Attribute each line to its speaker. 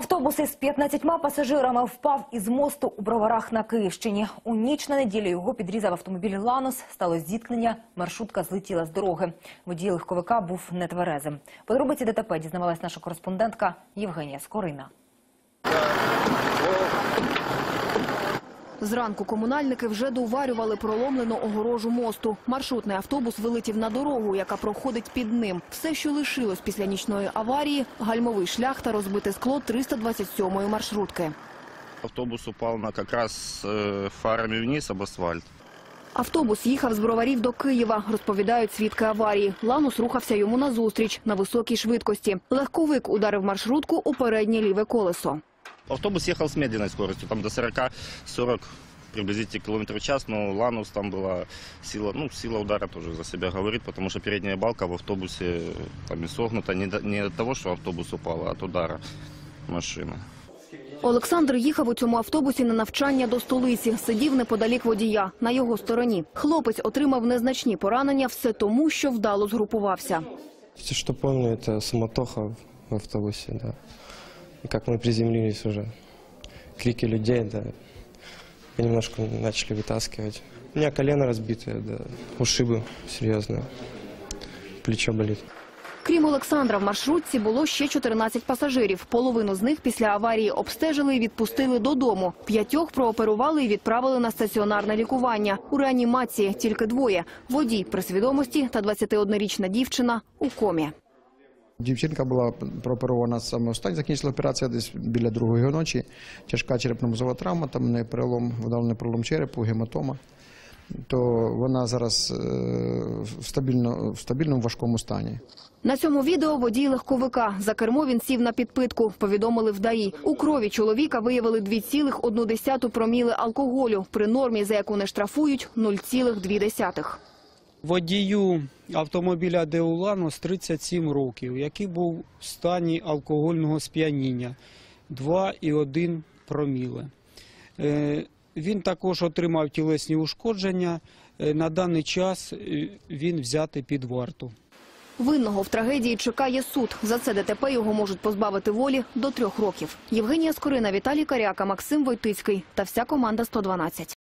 Speaker 1: Автобус із 15 пасажирами впав із мосту у Броварах на Київщині. У ніч на неділю його підрізав автомобіль «Ланос». Стало зіткнення, маршрутка злетіла з дороги. Водій легковика був нетверезим. Подробиці ДТП дізнавалась наша кореспондентка Євгенія Скорина.
Speaker 2: Зранку комунальники вже доварювали проломлену огорожу мосту. Маршрутний автобус вилетів на дорогу, яка проходить під ним. Все, що лишилось після нічної аварії – гальмовий шлях та розбите скло 327-ї маршрутки.
Speaker 3: Автобус упал на как раз э, фарами вниз об асфальт.
Speaker 2: Автобус їхав з броварів до Києва, розповідають свідки аварії. Ланус рухався йому назустріч на високій швидкості. Легковик ударив маршрутку у переднє ліве колесо.
Speaker 3: Автобус ехал с медленной скоростью, там до 40-40 приблизительно километров в час, но Ланус там была сила, ну, сила удара тоже за себя говорит, потому что передняя балка в автобусе э, там и согнута не, до- не от того, что автобус упал, а от удара машины.
Speaker 2: Олександр їхав у цьому автобусі на навчання до столиці. Сидів неподалік водія, на його стороні. Хлопець отримав незначні поранення все тому, що вдало згрупувався.
Speaker 4: Все, что помню, это суматоха в автобусе, да. И как мы приземлились уже. Крики людей, да. Понемножку начали вытаскивать. У меня колено разбитое, да. Ушибы серьезные. Плечо болит.
Speaker 2: Крім Олександра, в маршрутці було ще 14 пасажирів. Половину з них після аварії обстежили і відпустили додому. П'ятьох прооперували і відправили на стаціонарне лікування. У реанімації тільки двоє – водій при свідомості та 21-річна дівчина у комі.
Speaker 5: Дівчинка була прооперована саме останнє, закінчила операція десь біля другої ночі. Тяжка черепно-мозова травма, там не перелом, вдавлений перелом черепу, гематома. То вона зараз е, в, стабільно, в стабільному важкому стані.
Speaker 2: На цьому відео водій легковика. За кермо він сів на підпитку, повідомили в ДАІ. У крові чоловіка виявили 2,1 проміли алкоголю. При нормі, за яку не штрафують, 0,2.
Speaker 6: Водію автомобіля Деуланос 37 років, який був в стані алкогольного сп'яніння 2,1 проміле. Е, Він також отримав тілесні ушкодження. Е, На даний час е, він взятий під варту.
Speaker 2: Винного в трагедії чекає суд. За це ДТП його можуть позбавити волі до трьох років. Євгенія Скорина, Віталій Каряка, Максим Войтицький та вся команда «112».